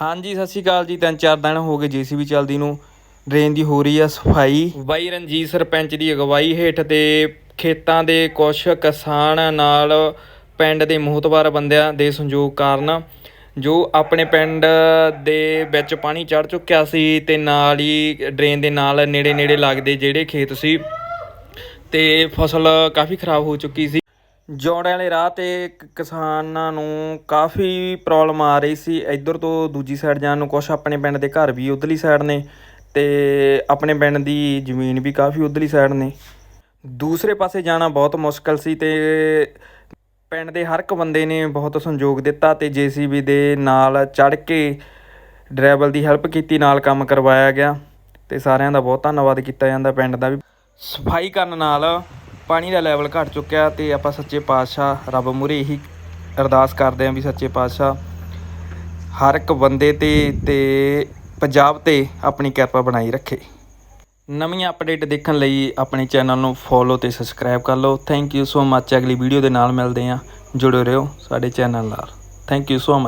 ਹਾਂਜੀ, ਸਤਿ ਸ਼੍ਰੀ ਅਕਾਲ ਜੀ। ਤਿੰਨ ਚਾਰ ਦਿਨ ਹੋ ਗਏ ਜੀਸੀਬੀ ਚੱਲਦੀ ਨੂੰ। ਡਰੇਨ ਦੀ ਹੋ ਰਹੀ ਆ ਸਫ਼ਾਈ। ਬਾਈ ਰਣਜੀਤ ਸਰਪੰਚ ਦੀ ਅਗਵਾਈ ਹੇਠ ਤੇ ਖੇਤਾਂ ਦੇ ਕੁਝ ਕਿਸਾਨ ਨਾਲ ਪਿੰਡ ਦੇ ਮੋਹਤਵਾਰ ਬੰਦਿਆਂ ਦੇ ਸੰਯੋਗ ਕਾਰਨ ਜੋ ਆਪਣੇ ਪਿੰਡ ਦੇ ਵਿੱਚ ਪਾਣੀ ਚੜ ਚੁੱਕਿਆ ਸੀ ਤੇ ਨਾਲ ਹੀ ਡਰੇਨ ਦੇ ਨਾਲ ਨੇੜੇ ਨੇੜੇ ਲੱਗਦੇ ਜਿਹੜੇ ਖੇਤ ਸੀ ਤੇ ਫਸਲ ਕਾਫੀ ਖਰਾਬ ਹੋ ਚੁੱਕੀ ਸੀ। ਜੋੜਿਆਂ ਵਾਲੇ ਰਾਹ ਤੇ ਕ- ਕਿਸਾਨਾਂ ਨੂੰ ਕਾਫੀ ਪ੍ਰੋਬਲਮ ਆ ਰਹੀ ਸੀ। ਇੱਧਰ ਤੋਂ ਦੂਜੀ ਸਾਈਡ ਜਾਣ ਨੂੰ ਕੁਛ ਆਪਣੇ ਪਿੰਡ ਦੇ ਘਰ ਵੀ ਉਧਰਲੀ ਸਾਈਡ ਨੇ ਤੇ ਆਪਣੇ ਪਿੰਡ ਦੀ ਜ਼ਮੀਨ ਵੀ ਕਾਫੀ ਉਧਰਲੀ ਸਾਈਡ ਨੇ। ਦੂਸਰੇ ਪਾਸੇ ਜਾਣਾ ਬਹੁਤ ਮੁਸ਼ਕਲ ਸੀ ਤੇ ਪਿੰਡ ਦੇ ਹਰ ਇੱਕ ਬੰਦੇ ਨੇ ਬਹੁਤ ਸੰਯੋਗ ਦਿੱਤਾ ਤੇ ਜੀਸੀਬੀ ਦੇ ਨਾਲ ਚੜ ਕੇ ਡਰਾਈਵਰ ਦੀ ਹੈਲਪ ਕੀਤੀ, ਨਾਲ ਕੰਮ ਕਰਵਾਇਆ ਗਿਆ ਤੇ ਸਾਰਿਆਂ ਦਾ ਬਹੁਤ ਧੰਨਵਾਦ ਕੀਤਾ ਜਾਂਦਾ ਪਿੰਡ ਦਾ ਵੀ। ਸਫ਼ਾਈ ਕਰਨ ਨਾਲ ਪਾਣੀ ਦਾ ਲੈਵਲ ਘਟ ਚੁੱਕਿਆ ਤੇ ਆਪਾਂ ਸੱਚੇ ਪਾਤਸ਼ਾਹ ਰੱਬ ਮੂਹਰੇ ਇਹੀ ਅਰਦਾਸ ਕਰਦੇ ਆਂ ਵੀ ਸੱਚੇ ਪਾਤਸ਼ਾਹ ਹਰ ਇੱਕ ਬੰਦੇ ਤੇ ਤੇ ਪੰਜਾਬ ਤੇ ਆਪਣੀ ਕਿਰਪਾ ਬਣਾਈ ਰੱਖੇ। ਨਵੀਆਂ ਅਪਡੇਟ ਦੇਖਣ ਲਈ ਆਪਣੇ ਚੈਨਲ ਨੂੰ ਫੋਲੋ ਤੇ ਸਬਸਕ੍ਰਾਈਬ ਕਰ ਲਓ। ਥੈਂਕ ਯੂ ਸੋ ਮੱਚ ਅਗਲੀ ਵੀਡੀਓ ਦੇ ਨਾਲ ਮਿਲਦੇ ਆਂ ਜੁੜੇ ਰਹੋ ਸਾਡੇ ਚੈਨਲ ਨਾਲ। Thank you so much